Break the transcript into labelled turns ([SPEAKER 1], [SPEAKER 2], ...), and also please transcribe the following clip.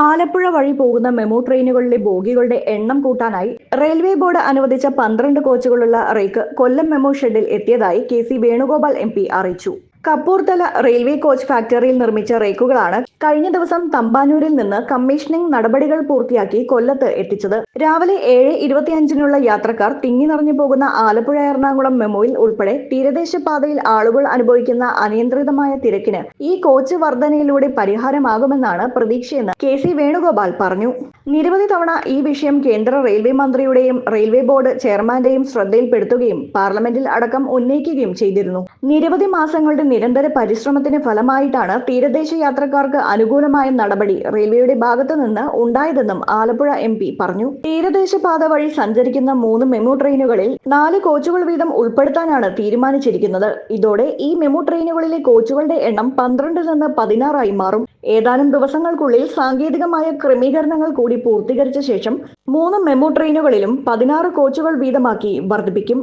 [SPEAKER 1] ആലപ്പുഴ വഴി പോകുന്ന മെമു ട്രെയിനുകളിലെ ബോഗികളുടെ എണ്ണം കൂട്ടാനായി റെയിൽവേ ബോർഡ് അനുവദിച്ച പന്ത്രണ്ട് കോച്ചുകളുള്ള റേക്ക് കൊല്ലം മെമു ഷെഡിൽ എത്തിയതായി കെ സി വേണുഗോപാൽ എം അറിയിച്ചു. കപ്പൂർത്തല റെയിൽവേ കോച്ച് ഫാക്ടറിയിൽ നിർമ്മിച്ച റേക്കുകളാണ് കഴിഞ്ഞ ദിവസം തമ്പാനൂരിൽ നിന്ന് കമ്മീഷനിംഗ് നടപടികൾ പൂർത്തിയാക്കി കൊല്ലത്ത് എത്തിച്ചത്. രാവിലെ ഏഴ് ഇരുപത്തിയഞ്ചിനുള്ള യാത്രക്കാർ തിങ്ങി നിറഞ്ഞു പോകുന്ന ആലപ്പുഴ എറണാകുളം മെമോയിൽ ഉൾപ്പെടെ തീരദേശ പാതയിൽ ആളുകൾ അനുഭവിക്കുന്ന അനിയന്ത്രിതമായ തിരക്കിന് ഈ കോച്ച് വർധനയിലൂടെ പരിഹാരമാകുമെന്നാണ് പ്രതീക്ഷയെന്ന് കെ സി വേണുഗോപാൽ പറഞ്ഞു. നിരവധി തവണ ഈ വിഷയം കേന്ദ്ര റെയിൽവേ മന്ത്രിയുടെയും റെയിൽവേ ബോർഡ് ചെയർമാന്റെയും ശ്രദ്ധയിൽപ്പെടുത്തുകയും പാർലമെന്റിൽ അടക്കം ഉന്നയിക്കുകയും ചെയ്തിരുന്നു. നിരവധി മാസങ്ങളുടെ നിരന്തര പരിശ്രമത്തിന് ഫലമായിട്ടാണ് തീരദേശ യാത്രക്കാർക്ക് അനുകൂലമായ നടപടി റെയിൽവേയുടെ ഭാഗത്തു നിന്ന് ഉണ്ടായതെന്നും ആലപ്പുഴ എം പറഞ്ഞു. തീരദേശ പാത വഴി സഞ്ചരിക്കുന്ന മൂന്ന് മെമു ട്രെയിനുകളിൽ നാല് കോച്ചുകൾ വീതം ഉൾപ്പെടുത്താനാണ് തീരുമാനിച്ചിരിക്കുന്നത്. ഇതോടെ ഈ മെമു ട്രെയിനുകളിലെ കോച്ചുകളുടെ എണ്ണം പന്ത്രണ്ടിൽ നിന്ന് പതിനാറായി മാറും. ഏതാനും ദിവസങ്ങൾക്കുള്ളിൽ സാങ്കേതികമായ ക്രമീകരണങ്ങൾ കൂടി പൂർത്തീകരിച്ച ശേഷം മൂന്ന് മെമു ട്രെയിനുകളിലും പതിനാറ് കോച്ചുകൾ വീതമാക്കി വർദ്ധിപ്പിക്കും.